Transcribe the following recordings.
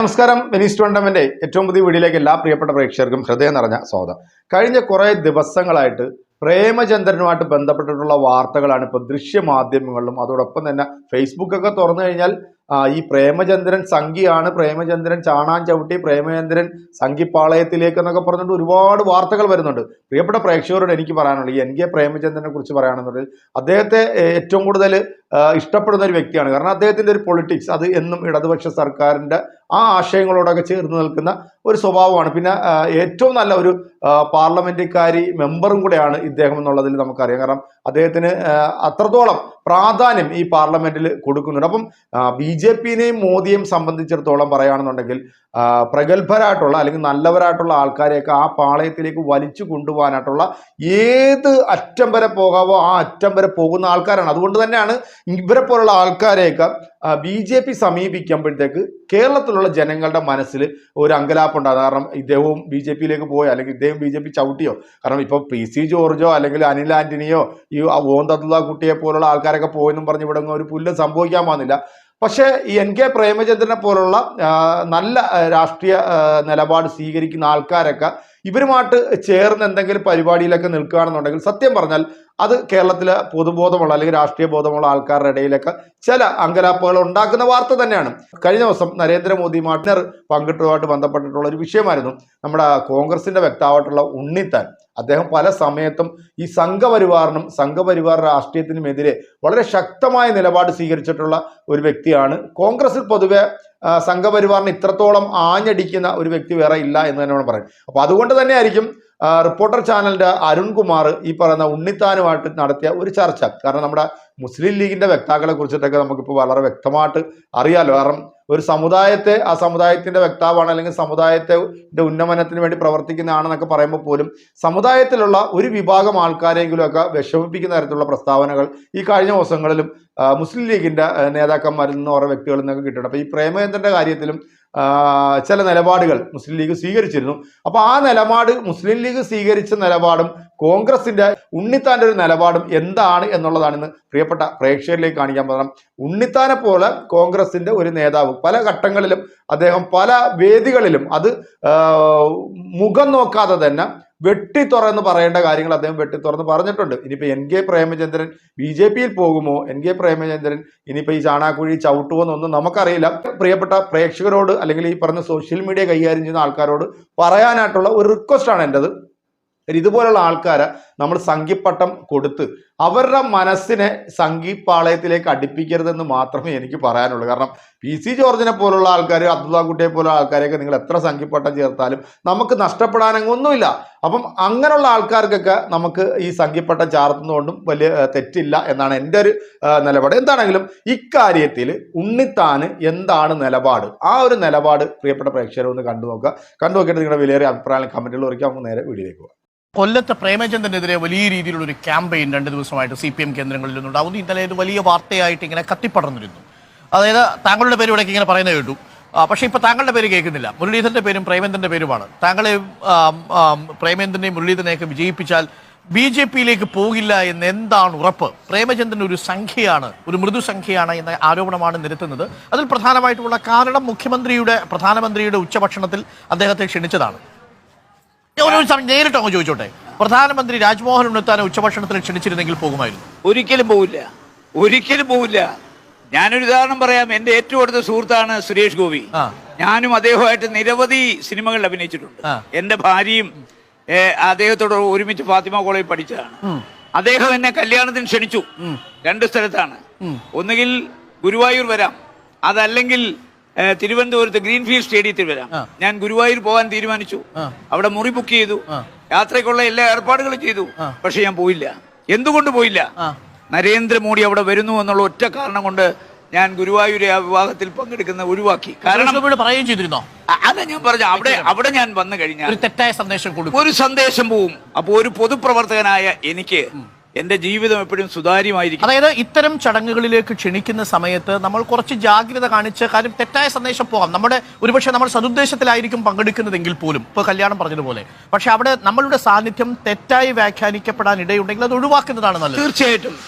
നമസ്കാരം. Venice tournament ഏറ്റവും പുതിയ വീഡിയോയിലേക്ക് എല്ലാ പ്രിയപ്പെട്ട പ്രേക്ഷകർക്കും ഹൃദയം നിറഞ്ഞ സ്വാഗതം. കഴിഞ്ഞ കുറേ ദിവസങ്ങളായിട്ട് പ്രേമചന്ദ്രനുമായിട്ട് ബന്ധപ്പെട്ടിട്ടുള്ള വാർത്തകളാണ് ഇപ്പോൾ ദൃശ്യമാധ്യമങ്ങളിലും അതോടൊപ്പം തന്നെ ഫേസ്ബുക്കൊക്കെ തുറന്നു കഴിഞ്ഞാൽ ഈ പ്രേമചന്ദ്രൻ സംഖിയാണ്. പ്രേമചന്ദ്രൻ ചാണാൻ ചവിട്ടി പ്രേമചന്ദ്രൻ സംഖ്യപ്പാളയത്തിലേക്ക് എന്നൊക്കെ പറഞ്ഞിട്ട് ഒരുപാട് വാർത്തകൾ വരുന്നുണ്ട്. പ്രിയപ്പെട്ട പ്രേക്ഷകരോട് എനിക്ക് പറയാനുള്ളത് ഈ എൻ കെ പ്രേമചന്ദ്രനെ കുറിച്ച് പറയുകയാണെന്നുണ്ടെങ്കിൽ അദ്ദേഹത്തെ ഏറ്റവും കൂടുതൽ ഇഷ്ടപ്പെടുന്ന ഒരു വ്യക്തിയാണ്. കാരണം അദ്ദേഹത്തിന്റെ ഒരു പൊളിറ്റിക്സ് അത് എന്നും ഇടതുപക്ഷ സർക്കാരിന്റെ ആ ആശയങ്ങളോടൊക്കെ ചേർന്ന് നിൽക്കുന്ന ഒരു സ്വഭാവമാണ്. പിന്നെ ഏറ്റവും നല്ല ഒരു പാർലമെന്ററിക്കാരി മെമ്പറും കൂടെയാണ് ഇദ്ദേഹം എന്നുള്ളതിൽ നമുക്കറിയാം. കാരണം അദ്ദേഹത്തിന് അത്രത്തോളം പ്രാധാന്യം ഈ പാർലമെന്റിൽ കൊടുക്കുന്നുണ്ട്. അപ്പം ബി ജെ പിനെയും മോദിയെയും സംബന്ധിച്ചിടത്തോളം പറയുകയാണെന്നുണ്ടെങ്കിൽ പ്രഗത്ഭരായിട്ടുള്ള അല്ലെങ്കിൽ നല്ലവരായിട്ടുള്ള ആൾക്കാരെയൊക്കെ ആ പാളയത്തിലേക്ക് വലിച്ചു കൊണ്ടുപോകാനായിട്ടുള്ള ഏത് അറ്റം വരെ പോകാവോ ആ അറ്റം വരെ പോകുന്ന ആൾക്കാരാണ്. അതുകൊണ്ട് തന്നെയാണ് ഇവരെ പോലുള്ള ആൾക്കാരെയൊക്കെ ബി ജെ പി സമീപിക്കുമ്പോഴത്തേക്ക് കേരളത്തിലുള്ള ജനങ്ങളുടെ മനസ്സിൽ ഒരു അങ്കലാപ്പ് അങ്കലാപ്പുണ്ടാകും കാരണം ഇദ്ദേഹവും ബി ജെ പിയിലേക്ക് പോയോ അല്ലെങ്കിൽ ഇദ്ദേഹം ബി ജെ പി ചവിട്ടിയോ. കാരണം ഇപ്പോൾ പി സി ജോർജോ അല്ലെങ്കിൽ അനിൽ ആന്റണിയോ ഈ ഓന്തത്തുള്ള കുട്ടിയെ പോലുള്ള ആൾക്കാരൊക്കെ പോയെന്നും പറഞ്ഞ് ഇവിടെ ഒരു പുല്ലും സംഭവിക്കാൻ പോകുന്നില്ല പക്ഷേ ഈ എൻ കെ പ്രേമചന്ദ്രനെ പോലുള്ള നല്ല രാഷ്ട്രീയ നിലപാട് സ്വീകരിക്കുന്ന ആൾക്കാരൊക്കെ ഇവരുമായിട്ട് ചേർന്ന് എന്തെങ്കിലും പരിപാടിയിലൊക്കെ നിൽക്കുകയാണെന്നുണ്ടെങ്കിൽ സത്യം പറഞ്ഞാൽ അത് കേരളത്തിലെ പൊതുബോധമുള്ള അല്ലെങ്കിൽ രാഷ്ട്രീയ ബോധമുള്ള ആൾക്കാരുടെ ഇടയിലൊക്കെ ചില അങ്കലാപ്പുകൾ ഉണ്ടാക്കുന്ന വാർത്ത തന്നെയാണ്. കഴിഞ്ഞ ദിവസം നരേന്ദ്രമോദി മാട്ടിനർ പങ്കിട്ടതുമായിട്ട് ബന്ധപ്പെട്ടിട്ടുള്ള ഒരു വിഷയമായിരുന്നു. നമ്മുടെ കോൺഗ്രസിന്റെ വ്യക്താവായിട്ടുള്ള ഉണ്ണിത്താൻ. അദ്ദേഹം പല സമയത്തും ഈ സംഘപരിവാറിനും സംഘപരിവാർ രാഷ്ട്രീയത്തിനുമെതിരെ വളരെ ശക്തമായ നിലപാട് സ്വീകരിച്ചിട്ടുള്ള ഒരു വ്യക്തിയാണ്. കോൺഗ്രസിൽ പൊതുവെ സംഘപരിവാറിന് ഇത്രത്തോളം ആഞ്ഞടിക്കുന്ന ഒരു വ്യക്തി വേറെ ഇല്ല എന്ന് തന്നെ വേണം പറയാം അപ്പൊ അതുകൊണ്ട് തന്നെ ആയിരിക്കും റിപ്പോർട്ടർ ചാനലിന്റെ അരുൺകുമാർ ഈ പറയുന്ന ഉണ്ണിത്താനുമായിട്ട് നടത്തിയ ഒരു ചർച്ച. കാരണം നമ്മുടെ മുസ്ലിം ലീഗിന്റെ വക്താക്കളെ കുറിച്ചിട്ടൊക്കെ നമുക്കിപ്പോൾ വളരെ വ്യക്തമായിട്ട് അറിയാലോ. കാരണം ഒരു സമുദായത്തെ ആ സമുദായത്തിന്റെ വക്താവാണ് അല്ലെങ്കിൽ സമുദായത്തെ ഉന്നമനത്തിന് വേണ്ടി പ്രവർത്തിക്കുന്നതാണെന്നൊക്കെ പറയുമ്പോൾ പോലും സമുദായത്തിലുള്ള ഒരു വിഭാഗം ആൾക്കാരെങ്കിലും ഒക്കെ വിഷമിപ്പിക്കുന്ന തരത്തിലുള്ള പ്രസ്താവനകൾ ഈ കഴിഞ്ഞ ദിവസങ്ങളിലും മുസ്ലിം ലീഗിന്റെ നേതാക്കന്മാരിൽ നിന്ന് ഓരോ വ്യക്തികളിൽ നിന്നൊക്കെ കിട്ടിയിട്ടുണ്ട്. അപ്പോൾ ഈ പ്രേമചന്ദ്രന്റെ കാര്യത്തിലും ചില നിലപാടുകൾ മുസ്ലിം ലീഗ് സ്വീകരിച്ചിരുന്നു. അപ്പൊ ആ നിലപാട് മുസ്ലിം ലീഗ് സ്വീകരിച്ച നിലപാടും കോൺഗ്രസിന്റെ ഉണ്ണിത്താന്റെ ഒരു നിലപാടും എന്താണ് എന്നുള്ളതാണ് ഇന്ന് പ്രിയപ്പെട്ട പ്രേക്ഷകരിലേക്ക് കാണിക്കാൻ പകരം. ഉണ്ണിത്താനെ പോലെ കോൺഗ്രസിന്റെ ഒരു നേതാവ് പല ഘട്ടങ്ങളിലും അദ്ദേഹം പല വേദികളിലും അത് മുഖം നോക്കാതെ തന്നെ വെട്ടി തുറന്ന് പറയേണ്ട കാര്യങ്ങൾ അദ്ദേഹം വെട്ടി തുറന്ന് പറഞ്ഞിട്ടുണ്ട്. ഇനിയിപ്പോ N K Premachandran B J പിയിൽ പോകുമോ? എൻ കെ പ്രേമചന്ദ്രൻ ഇനിയിപ്പോ ഈ ചാണാക്കുഴി ചവിട്ടുമോ എന്നൊന്നും നമുക്കറിയില്ല. പ്രിയപ്പെട്ട പ്രേക്ഷകരോട് അല്ലെങ്കിൽ ഈ പറഞ്ഞ സോഷ്യൽ മീഡിയ കൈകാര്യം ചെയ്യുന്ന ആൾക്കാരോട് പറയാനായിട്ടുള്ള ഒരു റിക്വസ്റ്റ് ആണ് എന്റെത് ഇതുപോലുള്ള ആൾക്കാരെ നമ്മൾ സംഘിപ്പട്ടം കൊടുത്ത് അവരുടെ മനസ്സിനെ സംഘിപ്പാളയത്തിലേക്ക് അടുപ്പിക്കരുതെന്ന് മാത്രമേ എനിക്ക് പറയാനുള്ളൂ. കാരണം പി സി ജോർജിനെ പോലുള്ള ആൾക്കാർ കുട്ടിയെ പോലുള്ള ആൾക്കാരെയൊക്കെ നിങ്ങൾ എത്ര സംഘിപ്പട്ടം ചേർത്താലും നമുക്ക് നഷ്ടപ്പെടാനൊന്നുമില്ല അപ്പം അങ്ങനെയുള്ള ആൾക്കാർക്കൊക്കെ നമുക്ക് ഈ സംഘിപ്പട്ടം ചാർത്തുന്നതുകൊണ്ടും വലിയ തെറ്റില്ല എന്നാണ് എന്റെ ഒരു നിലപാട്. എന്താണെങ്കിലും ഇക്കാര്യത്തിൽ ഉണ്ണിത്താന് എന്താണ് നിലപാട്? ആ ഒരു നിലപാട് പ്രിയപ്പെട്ട പ്രേക്ഷകരൊന്ന് കണ്ടു നോക്കുക കണ്ടു നോക്കിയിട്ട് നിങ്ങളുടെ വിലയേറിയ അഭിപ്രായം കമന്റുകൾ കുറിക്കുക നമുക്ക് നേരെ വീഡിയോയിലേക്ക് പോകാം. കൊല്ലത്ത് പ്രേമചന്ദ്രനെതിരെ വലിയ രീതിയിലുള്ള ഒരു ക്യാമ്പയിൻ രണ്ട് ദിവസമായിട്ട് സി പി എം കേന്ദ്രങ്ങളിൽ നിന്നുണ്ടാവുന്നു. ഇന്നലെ ഇത് വലിയ വാർത്തയായിട്ട് ഇങ്ങനെ കത്തിപ്പടർന്നിരുന്നു. അതായത് താങ്കളുടെ പേര് ഇവിടേക്ക് ഇങ്ങനെ പറയുന്നത് കേട്ടു. പക്ഷേ ഇപ്പോൾ താങ്കളുടെ പേര് കേൾക്കുന്നില്ല. മുരളീധരന്റെ പേരും പ്രേമേന്ദ്രന്റെ പേരുമാണ്. താങ്കളെ പ്രേമേന്ദ്രനെയും മുരളീധരനെയൊക്കെ വിജയിപ്പിച്ചാൽ ബി ജെ പിയിലേക്ക് പോകില്ല എന്ന് എന്താണ് ഉറപ്പ്? പ്രേമചന്ദ്രൻ ഒരു സംഖ്യയാണ് ഒരു മൃദു സംഖ്യയാണ് എന്ന ആരോപണമാണ് നിരത്തുന്നത്. അതിൽ പ്രധാനമായിട്ടുള്ള കാരണം മുഖ്യമന്ത്രിയുടെ പ്രധാനമന്ത്രിയുടെ ഉച്ചഭക്ഷണത്തിൽ അദ്ദേഹത്തെ ക്ഷണിച്ചതാണ്. ഒരു നേരിട്ട് അങ്ങ് ചോദിച്ചോട്ടെ. പ്രധാനമന്ത്രി രാജ്മോഹൻ ഉണ്ണിത്താനെ ഉച്ചഭക്ഷണത്തിന് ക്ഷണിച്ചിരുന്നെങ്കിൽ പോകുമായിരുന്നു. ഒരിക്കലും പോവില്ല. ഒരിക്കലും പോവില്ല. ഞാനൊരു ഉദാഹരണം പറയാം. എന്റെ ഏറ്റവും അടുത്ത സുഹൃത്താണ് സുരേഷ് ഗോപി. ഞാനും അദ്ദേഹമായിട്ട് നിരവധി സിനിമകളിൽ അഭിനയിച്ചിട്ടുണ്ട്. എന്റെ എന്റെ ഭാര്യയും അദ്ദേഹത്തോട് ഒരുമിച്ച് ഫാത്തിമ കോളേജിൽ പഠിച്ചതാണ്. അദ്ദേഹം എന്നെ കല്യാണത്തിന് ക്ഷണിച്ചു. രണ്ട് സ്ഥലത്താണ്. ഒന്നുകിൽ ഗുരുവായൂർ വരാം. അതല്ലെങ്കിൽ തിരുവനന്തപുരത്ത് ഗ്രീൻഫീൽഡ് സ്റ്റേഡിയത്തിൽ വരാം. ഞാൻ ഗുരുവായൂർ പോകാൻ തീരുമാനിച്ചു. അവിടെ മുറി ബുക്ക് ചെയ്തു. യാത്രയ്ക്കുള്ള എല്ലാ ഏർപ്പാടുകളും ചെയ്തു. പക്ഷെ ഞാൻ പോയില്ല. എന്തുകൊണ്ട് പോയില്ല? നരേന്ദ്രമോദി അവിടെ വരുന്നു എന്നുള്ള ഒറ്റ കാരണം കൊണ്ട് ഞാൻ ഗുരുവായൂരെ ആ വിവാഹത്തിൽ പങ്കെടുക്കുന്ന ഒഴിവാക്കി. കാരണം പറയുകയും ചെയ്തിരുന്നോ? അതാ ഞാൻ പറഞ്ഞു അവിടെ അവിടെ ഞാൻ വന്നു കഴിഞ്ഞാൽ തെറ്റായ സന്ദേശം കൊടുക്കും. ഒരു സന്ദേശം പോവും. അപ്പൊ ഒരു പൊതുപ്രവർത്തകനായ എനിക്ക് എന്റെ ജീവിതം എപ്പോഴും സുതാര്യമായിരിക്കും. അതായത് ഇത്തരം ചടങ്ങുകളിലേക്ക് ക്ഷണിക്കുന്ന സമയത്ത് നമ്മൾ കുറച്ച് ജാഗ്രത കാണിച്ച് കാര്യം തെറ്റായ സന്ദേശം പോകാം. നമ്മുടെ ഒരുപക്ഷെ നമ്മൾ സതുദ്ദേശത്തിലായിരിക്കും പങ്കെടുക്കുന്നതെങ്കിൽ പോലും. ഇപ്പോൾ കല്യാണം പറഞ്ഞതുപോലെ. പക്ഷെ അവിടെ നമ്മളുടെ സാന്നിധ്യം തെറ്റായി വ്യാഖ്യാനിക്കപ്പെടാൻ ഇടയുണ്ടെങ്കിൽ അത് ഒഴിവാക്കുന്നതാണ് നല്ലത്. തീർച്ചയായിട്ടും.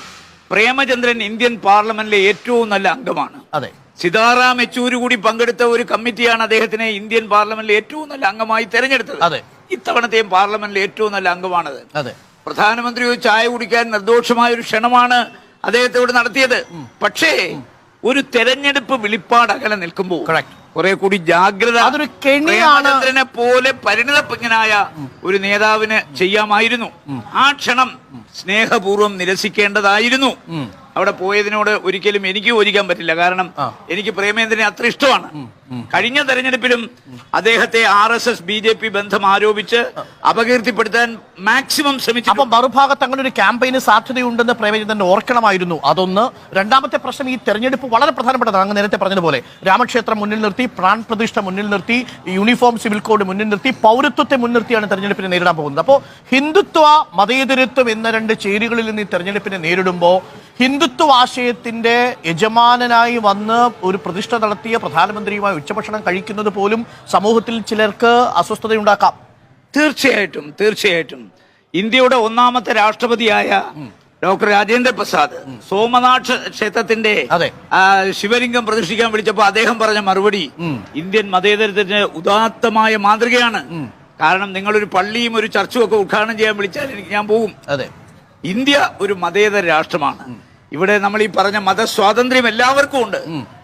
പ്രേമചന്ദ്രൻ ഇന്ത്യൻ പാർലമെന്റിലെ ഏറ്റവും നല്ല അംഗമാണ്. അതെ. സിതാറാം യെച്ചൂരി കൂടി പങ്കെടുത്ത ഒരു കമ്മിറ്റിയാണ് അദ്ദേഹത്തിനെ ഇന്ത്യൻ പാർലമെന്റിലെ ഏറ്റവും നല്ല അംഗമായി തെരഞ്ഞെടുത്തത്. അതെ. ഇത്തവണത്തെയും പാർലമെന്റിലെ ഏറ്റവും നല്ല അംഗമാണത്. അതെ. പ്രധാനമന്ത്രി ഒരു ചായ കുടിക്കാൻ നിർദോഷമായ ഒരു ക്ഷണമാണ് അദ്ദേഹത്തോട് നടത്തിയത്. പക്ഷേ ഒരു തെരഞ്ഞെടുപ്പ് വിളിപ്പാട് അകലെ നിൽക്കുമ്പോൾ. കുറെ കൂടി ജാഗ്രത അതൊരു കെണിയാണ്. പോലെ പരിണിതപ്പങ്ങനായ ഒരു നേതാവിന് ചെയ്യാമായിരുന്നു. ആ ക്ഷണം സ്നേഹപൂർവം നിരസിക്കേണ്ടതായിരുന്നു. അവിടെ പോയതിനോട് ഒരിക്കലും എനിക്ക് യോജിക്കാൻ പറ്റില്ല. കാരണം എനിക്ക് പ്രേമേന്ദ്രനെ അത്ര ഇഷ്ടമാണ്. കഴിഞ്ഞ തെരഞ്ഞെടുപ്പിലും അദ്ദേഹത്തെ R S S B J P ബന്ധം ആരോപിച്ച് അപകീർത്തിപ്പെടുത്താൻ മാക്സിമം ശ്രമിച്ചു അപ്പൊ മറുഭാഗത്ത് അങ്ങനെ ഒരു ക്യാമ്പയിന് സാധ്യതയുണ്ടെന്ന് പ്രേമചന്ദ്രൻ ഓർക്കണമായിരുന്നു. അതൊന്ന്. രണ്ടാമത്തെ പ്രശ്നം ഈ തെരഞ്ഞെടുപ്പ് വളരെ പ്രധാനപ്പെട്ടതാണ്. അങ്ങ് നേരത്തെ പറഞ്ഞതുപോലെ രാമക്ഷേത്രം മുന്നിൽ നിർത്തി പ്രാൺ പ്രതിഷ്ഠ മുന്നിൽ നിർത്തി യൂണിഫോം സിവിൽ കോഡ് മുന്നിൽ നിർത്തി പൗരത്വത്തെ മുൻനിർത്തിയാണ് തെരഞ്ഞെടുപ്പിനെ നേരിടാൻ പോകുന്നത്. അപ്പോൾ ഹിന്ദുത്വ മതേതരത്വം എന്ന രണ്ട് ചേരികളിൽ നിന്ന് ഈ തെരഞ്ഞെടുപ്പിനെ നേരിടുമ്പോൾ ഹിന്ദുത്വ ആശയത്തിന്റെ യജമാനനായി വന്ന് ഒരു പ്രതിഷ്ഠ നടത്തിയ പ്രധാനമന്ത്രിയുമായി ഉച്ചഭക്ഷണം കഴിക്കുന്നത് പോലും സമൂഹത്തിൽ ചിലർക്ക് അസ്വസ്ഥതയുണ്ടാക്കാം. തീർച്ചയായിട്ടും തീർച്ചയായിട്ടും. ഇന്ത്യയുടെ ഒന്നാമത്തെ രാഷ്ട്രപതിയായ ഡോക്ടർ രാജേന്ദ്ര പ്രസാദ് സോമനാഥ് ക്ഷേത്രത്തിന്റെ ശിവലിംഗം പ്രതിഷ്ഠിക്കാൻ വിളിച്ചപ്പോൾ അദ്ദേഹം പറഞ്ഞ മറുപടി ഇന്ത്യൻ മതേതരത്തിന് ഉദാത്തമായ മാതൃകയാണ്. കാരണം നിങ്ങളൊരു പള്ളിയും ഒരു ചർച്ചും ഒക്കെ ഉദ്ഘാടനം ചെയ്യാൻ വിളിച്ചാൽ എനിക്ക് ഞാൻ പോകും അതെ. ഇന്ത്യ ഒരു മതേതര രാഷ്ട്രമാണ്. ഇവിടെ നമ്മൾ ഈ പറഞ്ഞ മതസ്വാതന്ത്ര്യം എല്ലാവർക്കും ഉണ്ട്.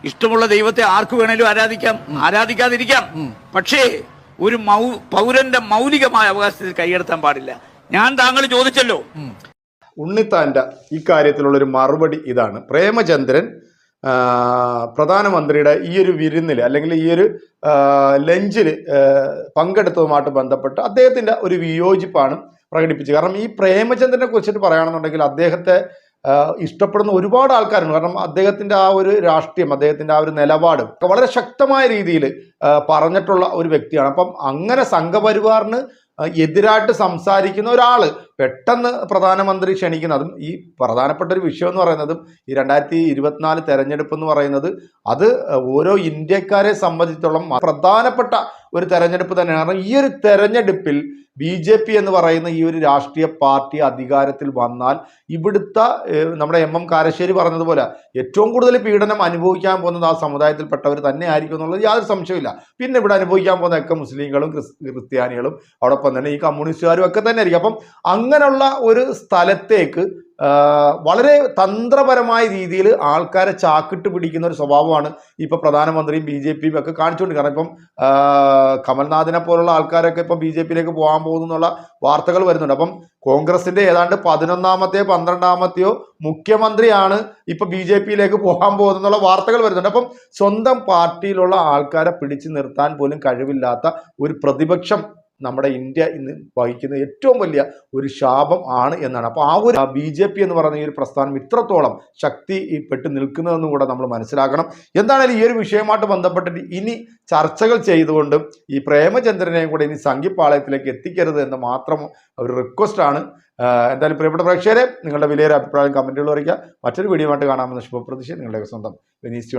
ഇഷ്ടമുള്ള ദൈവത്തെ ആർക്ക് വേണേലും ആരാധിക്കാം. ആരാധിക്കാതിരിക്കാം. പക്ഷേ ഒരു മൗ പൗരന്റെ മൗലികമായ അവകാശത്തിൽ കൈയെടുത്താൻ പാടില്ല. ഞാൻ താങ്കൾ ചോദിച്ചല്ലോ. ഉണ്ണിത്താന്റെ ഇക്കാര്യത്തിലുള്ള ഒരു മറുപടി ഇതാണ്. പ്രേമചന്ദ്രൻ പ്രധാനമന്ത്രിയുടെ ഈ ഒരു വിരുന്നിൽ അല്ലെങ്കിൽ ഈ ഒരു ലഞ്ചിൽ പങ്കെടുത്തതുമായിട്ട് ബന്ധപ്പെട്ട് അദ്ദേഹത്തിന്റെ ഒരു വിയോജിപ്പാണ് പ്രകടിപ്പിച്ചത്. കാരണം ഈ പ്രേമചന്ദ്രനെ കുറിച്ചിട്ട് പറയുകയാണെന്നുണ്ടെങ്കിൽ അദ്ദേഹത്തെ ഇഷ്ടപ്പെടുന്ന ഒരുപാട് ആൾക്കാരുണ്ട്. കാരണം അദ്ദേഹത്തിന്റെ ആ ഒരു രാഷ്ട്രീയം അദ്ദേഹത്തിന്റെ ആ ഒരു നിലപാട് വളരെ ശക്തമായ രീതിയിൽ പറഞ്ഞിട്ടുള്ള ഒരു വ്യക്തിയാണ്. അപ്പം അങ്ങനെ സംഘപരിവാറിന് എതിരായിട്ട് സംസാരിക്കുന്ന ഒരാൾ പെട്ടെന്ന് പ്രധാനമന്ത്രി ക്ഷണിക്കുന്നതും ഈ പ്രധാനപ്പെട്ട ഒരു വിഷയം എന്ന് പറയുന്നതും ഈ രണ്ടായിരത്തി ഇരുപത്തിനാല് തെരഞ്ഞെടുപ്പ് എന്ന് പറയുന്നത് അത് ഓരോ ഇന്ത്യക്കാരെ സംബന്ധിച്ചിടത്തോളം പ്രധാനപ്പെട്ട ഒരു തെരഞ്ഞെടുപ്പ് തന്നെയാണ്. കാരണം ഈ ഒരു തെരഞ്ഞെടുപ്പിൽ ബി ജെ പി എന്ന് പറയുന്ന ഈ ഒരു രാഷ്ട്രീയ പാർട്ടി അധികാരത്തിൽ വന്നാൽ ഇവിടുത്തെ നമ്മുടെ എം എം കാരശ്ശേരി പറഞ്ഞതുപോലെ ഏറ്റവും കൂടുതൽ പീഡനം അനുഭവിക്കാൻ പോകുന്നത് ആ സമുദായത്തിൽപ്പെട്ടവർ തന്നെ ആയിരിക്കും എന്നുള്ളത് യാതൊരു സംശയമില്ല പിന്നെ ഇവിടെ അനുഭവിക്കാൻ പോകുന്ന ഒക്കെ മുസ്ലിങ്ങളും ക്രിസ് ക്രിസ്ത്യാനികളും അതോടൊപ്പം തന്നെ ഈ കമ്മ്യൂണിസ്റ്റുകാരും ഒക്കെ തന്നെ ആയിരിക്കും അപ്പം അങ്ങനെയുള്ള ഒരു സ്ഥലത്തേക്ക് വളരെ തന്ത്രപരമായ രീതിയിൽ ആൾക്കാരെ ചാക്കിട്ട് പിടിക്കുന്ന ഒരു സ്വഭാവമാണ് ഇപ്പൊ പ്രധാനമന്ത്രിയും ബി ജെ പിയും ഒക്കെ കാണിച്ചുകൊണ്ടിരിക്കുന്നത് കാരണം ഇപ്പം കമൽനാഥിനെ പോലുള്ള ആൾക്കാരൊക്കെ ഇപ്പം ബി ജെ പിയിലേക്ക് പോകാൻ പോകുന്നു എന്നുള്ള വാർത്തകൾ വരുന്നുണ്ട്. അപ്പം കോൺഗ്രസിന്റെ ഏതാണ്ട് പതിനൊന്നാമത്തെയോ പന്ത്രണ്ടാമത്തെയോ മുഖ്യമന്ത്രിയാണ് ഇപ്പൊ ബി ജെ പിയിലേക്ക് പോകാൻ പോകുന്നുള്ള വാർത്തകൾ വരുന്നുണ്ട്. അപ്പം സ്വന്തം പാർട്ടിയിലുള്ള ആൾക്കാരെ പിടിച്ചു നിർത്താൻ പോലും കഴിവില്ലാത്ത ഒരു പ്രതിപക്ഷം നമ്മുടെ ഇന്ത്യ ഇന്ന് വഹിക്കുന്ന ഏറ്റവും വലിയ ഒരു ശാപം ആണ് എന്നാണ്. അപ്പോൾ ആ ഒരു ബി ജെ പി എന്ന് പറയുന്ന ഈ ഒരു പ്രസ്ഥാനം ഇത്രത്തോളം ശക്തി പെട്ട് നിൽക്കുന്നതെന്ന് കൂടെ നമ്മൾ മനസ്സിലാക്കണം. എന്താണെങ്കിലും ഈ ഒരു വിഷയമായിട്ട് ബന്ധപ്പെട്ടിട്ട് ഇനി ചർച്ചകൾ ചെയ്തുകൊണ്ട് ഈ പ്രേമചന്ദ്രനെയും കൂടെ ഇനി സംഘിപ്പാളയത്തിലേക്ക് എത്തിക്കരുത് എന്ന് മാത്രം ഒരു റിക്വസ്റ്റാണ് എന്തായാലും പ്രിയപ്പെട്ട പ്രേക്ഷകരെ നിങ്ങളുടെ വിലയേറെ അഭിപ്രായം കമന്റുകൾ അറിയിക്കുക മറ്റൊരു വീഡിയോ ആയിട്ട് കാണാമെന്ന ശുഭപ്രതീക്ഷ. നിങ്ങളുടെ സ്വന്തം വെനീസ് ടു